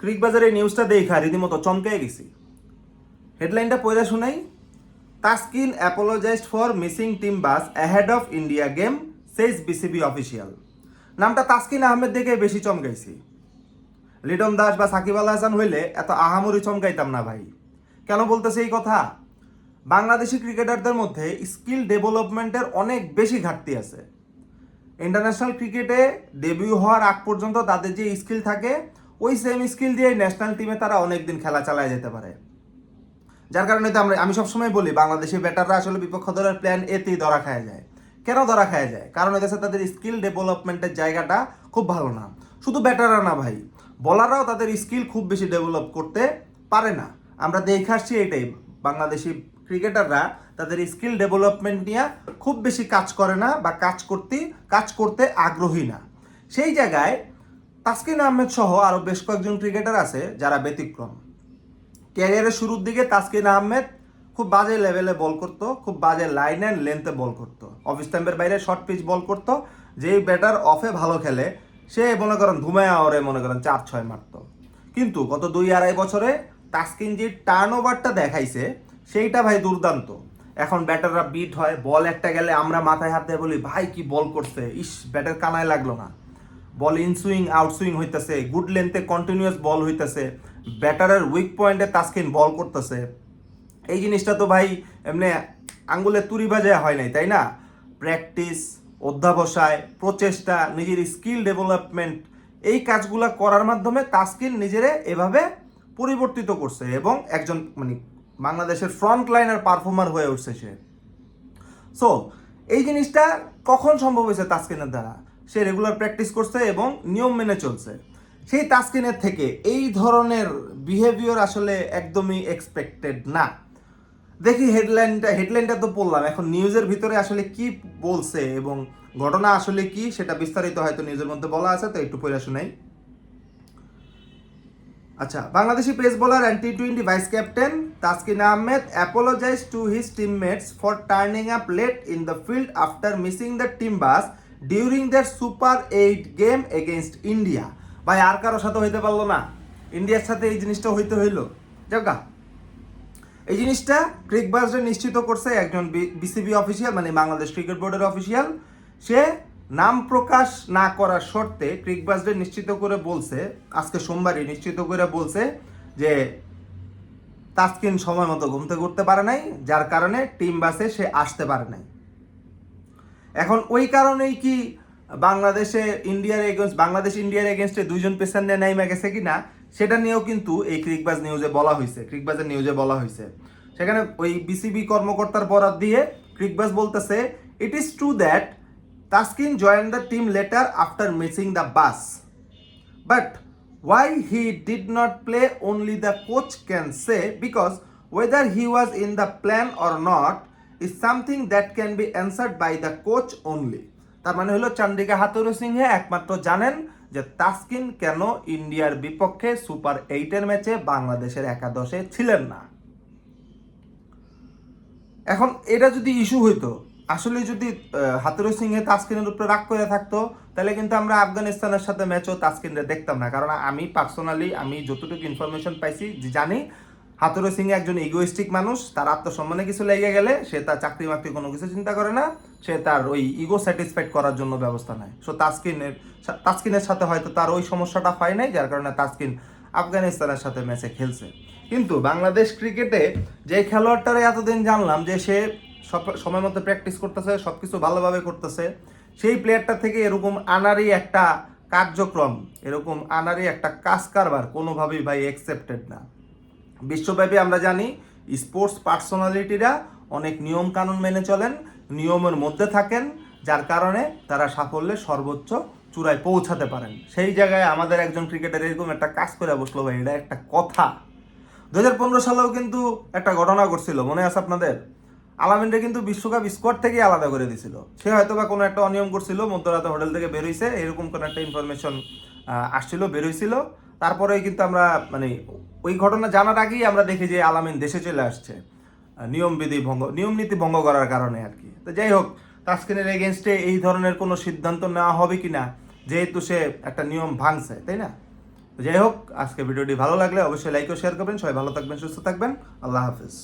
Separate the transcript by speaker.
Speaker 1: ক্রিকবাজার এই নিউজটা দেখা রীতিমতো চমকে গেছি। হেডলাইনটা পয়লা শুনাই, Taskin apologised for missing team bus ahead of India game says BCB official নামটা তাসকিন আহমেদ দেখে বেশি চমকাইছি লিটন দাস বা সাকিব আল হাসান হইলে এত আহামরি চমকাইতাম না ভাই। কেন বলতেছে এই কথা? বাংলাদেশি ক্রিকেটারদের মধ্যে স্কিল ডেভেলপমেন্টের অনেক বেশি ঘাটতি আছে। ইন্টারন্যাশনাল ক্রিকেটে ডেবিউ হওয়ার আগ পর্যন্ত তাদের যে স্কিল থাকে ওই সেম স্কিল দিয়ে ন্যাশনাল টিমে তারা অনেক দিন খেলা চালায় যেতে পারে। যার কারণে তো আমরা, আমি সবসময় বলি, বাংলাদেশের ব্যাটাররা আসলে বিপক্ষ দলের প্ল্যান এতেই ধরা খায় যায়। কেন ধরা খায় যায়? কারণ এদেশে তাদের স্কিল ডেভেলপমেন্টের জায়গাটা খুব ভালো না। শুধু ব্যাটাররা না ভাই বলাররাও তাদের স্কিল খুব বেশি ডেভেলপ করতে পারে না। আমরা দেখে আসছি এটাই, বাংলাদেশি ক্রিকেটাররা তাদের স্কিল ডেভেলপমেন্ট নিয়ে খুব বেশি কাজ করে না বা কাজ করতে কাজ করতে আগ্রহী না। সেই জায়গায় তাসকিন আহমেদ সহ আরও বেশ কয়েকজন ক্রিকেটার আছে যারা ব্যতিক্রম। ক্যারিয়ারের শুরুর দিকে তাসকিন আহমেদ খুব বাজে লেভেলে বল করতো, খুব বাজে লাইন অ্যান্ড লেন্থে বল করতো। অফ স্ট্যাম্পের বাইরে শর্ট পিচ বল করতো, যেই ব্যাটার অফে ভালো খেলে, সে মনে করেন ধুমায়া ওরে মনে করেন চার ছয় মারতো। কিন্তু গত দুই আড়াই বছরে তাসকিন যে টার্ন ওভারটা দেখাইছে, সেইটা ভাই দুর্দান্ত। এখন ব্যাটাররা বিট হয় বল একটা গেলে আমরা মাথায় হাত দিয়ে বলি, ভাই, কি বল করছে? ইস ব্যাটার কানায় লাগল না। Ball in swing out swing হইতেছে গুড লেন্থে কন্টিনিউয়াস বল হইতেছে ব্যাটারের উইক পয়েন্টে তাস্কিন বল করতেছে। এই জিনিসটা তো ভাই এমনি আঙ্গুলে তুরি বাজায় হয় নাই, তাই না? প্র্যাকটিস অধ্যাবসায়, প্রচেষ্টা, নিজের স্কিল ডেভেলপমেন্ট এই কাজগুলা করার মাধ্যমে তাস্কিন নিজেরে এভাবে পরিবর্তিত করছে এবং একজন মানে বাংলাদেশের ফ্রন্ট লাইনার পারফর্মার হয়ে উঠছে সে। সো এই জিনিসটা কখন সম্ভব হয়েছে তাস্কিনের দ্বারা? সে রেগুলার প্র্যাকটিস করছে এবং নিয়ম মেনে চলছে। সেই তাস্কিনের থেকে এই ধরনের বিহেভিয়ার আসলে একদমই এক্সপেক্টেড না। দেখি হেডলাইনটা হেডলাইনটা তো পড়লাম। এখন নিউজের ভিতরে আসলে কি বলছে এবং ঘটনা আসলে কি সেটা বিস্তারিত হয়তো নিউজের মধ্যে বলা আছে, তো একটু পড়ে শোনাই। আচ্ছা Bangladeshi pace bowler and T twenty vice captain Taskin Ahmed apologise to his teammates for turning up late in the field after missing the team bus during their super eight game against India ভাই, আর কারোর সাথে হইতে পারল না। ইন্ডিয়ার সাথে এই জিনিসটা হইতে হইল। যাকা এই জিনিসটা ক্রিকবাজে নিশ্চিত করছে। একজন বিসিবি অফিসিয়াল মানে বাংলাদেশ ক্রিকেট বোর্ডের অফিসিয়াল সে নাম প্রকাশ না করার শর্তে ক্রিকবাজে নিশ্চিত করে বলছে, আজকে সোমবারই নিশ্চিত করে বলছে যে তাস্কিন সময় মতো ঘুমতে করতে পারে নাই, যার কারণে টিম বাসে সে আসতে পারে নাই। এখন ওই কারণেই কি বাংলাদেশে ইন্ডিয়ার এগেনস্ট বাংলাদেশ ইন্ডিয়ার এগেনস্টে দুইজন পেসার নিয়ে নাইমা গেছে কিনা সেটা নিয়েও কিন্তু এই ক্রিকবাজ নিউজে বলা হয়েছে ক্রিকবাজের নিউজে বলা হয়েছে সেখানে ওই বিসিবি কর্মকর্তার বরাদ দিয়ে ক্রিকবাজ বলতেছে it is true that Taskin join the team later after missing the bus but why he did not play, only the coach can say because whether he was in the plan or not is something that can be answered by the coach only তার মানে হলো চন্ডিকা হাতুরু সিংহে একমাত্র জানেন যে তাসকিন কেন ইন্ডিয়ার বিপক্ষে super এইটের ম্যাচে বাংলাদেশের একাদশে ছিলেন না। এখন এটা যদি ইস্যু হইতো, আসলে যদি হাতুরু সিংহে তাসকিনের উপরে রাগ করে থাকতো, তাহলে কিন্তু আমরা আফগানিস্তানের সাথে ম্যাচও তাসকিনরে দেখতাম না। কারণ আমি পার্সোনালি আমি যতটুকু ইনফরমেশন পাইছি, জানি হাতুরু সিং একজন ইগোইস্টিক মানুষ, তার আত্মসম্মানে কিছু লেগে গেলে সে তার চাকরি বাকরি কোনো কিছু চিন্তা করে না, সে তার ওই ইগো স্যাটিসফাইড করার জন্য ব্যবস্থা নেয়। সো তাসকিনের তাসকিনের সাথে হয়তো তার ওই সমস্যাটা হয় নাই, যার কারণে তাসকিন আফগানিস্তানের সাথে ম্যাচে খেলছে। কিন্তু বাংলাদেশ ক্রিকেটে যে খেলোয়াড়টারে এতদিন জানলাম যে সে সব, সময় মতো প্র্যাকটিস করতেছে সব কিছু ভালোভাবে করতেছে, সেই প্লেয়ারটা থেকে এরকম আনারই একটা কার্যক্রম, এরকম আনারই একটা কাজ কারবার কোনোভাবেই ভাই অ্যাকসেপ্টেড না। বিশ্বব্যাপী আমরা জানি স্পোর্টস পার্সোনালিটিরা অনেক নিয়ম কানুন মেনে চলেন, নিয়মের মধ্যে থাকেন, যার কারণে তারা সাফল্যে সর্বোচ্চ চূড়ায় পৌঁছাতে পারেন। সেই জায়গায় আমাদের একজন ক্রিকেটার এরকম একটা কাজ করে বসল ভাই, এটা একটা কথা। দু হাজার পনেরো সালেও কিন্তু একটা ঘটনা ঘটছিল, মনে আছে আপনাদের? আলামিনরে কিন্তু বিশ্বকাপ স্কোয়াড থেকেই আলাদা করে দিছিল। সে হয়তো বা কোনো একটা অনিয়ম করছিল, মধ্যরাতে হোটেল থেকে বেরোইছে এরকম কোনো একটা ইনফরমেশন আসছিল বেরোইছিল তারপরে কিন্তু আমরা মানে ওই ঘটনা জানার আগেই আমরা দেখি যে আলামিন দেশে চলে আসছে। নিয়মবিধি ভঙ্গ, নিয়ম নীতি ভঙ্গ করার কারণে আর কি। তো যাই হোক, তাস্কিনের এগেনস্টে এই ধরনের কোনো সিদ্ধান্ত নেওয়া হবে কি না, যেহেতু সে একটা নিয়ম ভাঙছে, তাই না? যাই হোক, আজকে ভিডিওটি ভালো লাগলে অবশ্যই লাইক ও শেয়ার করবেন, সবাই ভালো থাকবেন, সুস্থ থাকবেন, আল্লাহ হাফিজ।